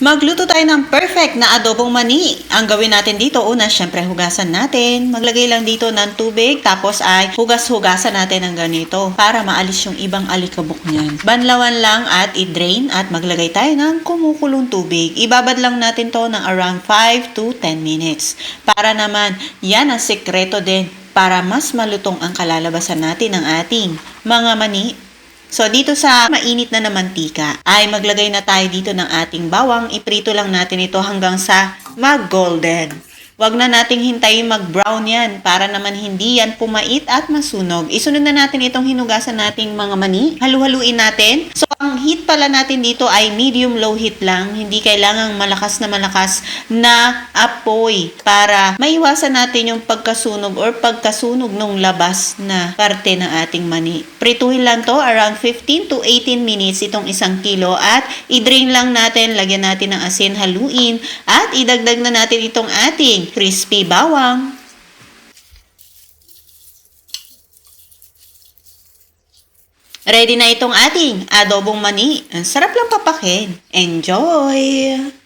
Magluto tayo ng perfect na adobong mani. Ang gawin natin dito, una, syempre hugasan natin. Maglagay lang dito ng tubig, tapos ay hugas-hugasan natin ng ganito para maalis yung ibang alikabok niyan. Banlawan lang at i-drain at maglagay tayo ng kumukulong tubig. Ibabad lang natin to ng around 5 to 10 minutes. Para naman, yan ang sekreto din para mas malutong ang kalalabasan natin ng ating mga mani So, dito sa mainit na na mantika, ay maglagay na tayo dito ng ating bawang. Iprito lang natin ito hanggang sa mag-golden. Huwag na nating hintayin mag-brown yan para naman hindi yan pumait at masunog. Isunod na natin itong hinugasan nating mga mani. Halu-haluin natin. So, ang heat pala natin dito ay medium-low heat lang. Hindi kailangang malakas na malakas na apoy para maiwasan natin yung pagkasunog or pagkasunog ng labas na parte ng ating mani. Prituhin lang to around 15 to 18 minutes itong isang kilo at i-drain lang natin, lagyan natin ng asin, haluin at idagdag na natin itong ating crispy bawang. Ready na itong ating adobong mani. Ang sarap lang papakin. Enjoy!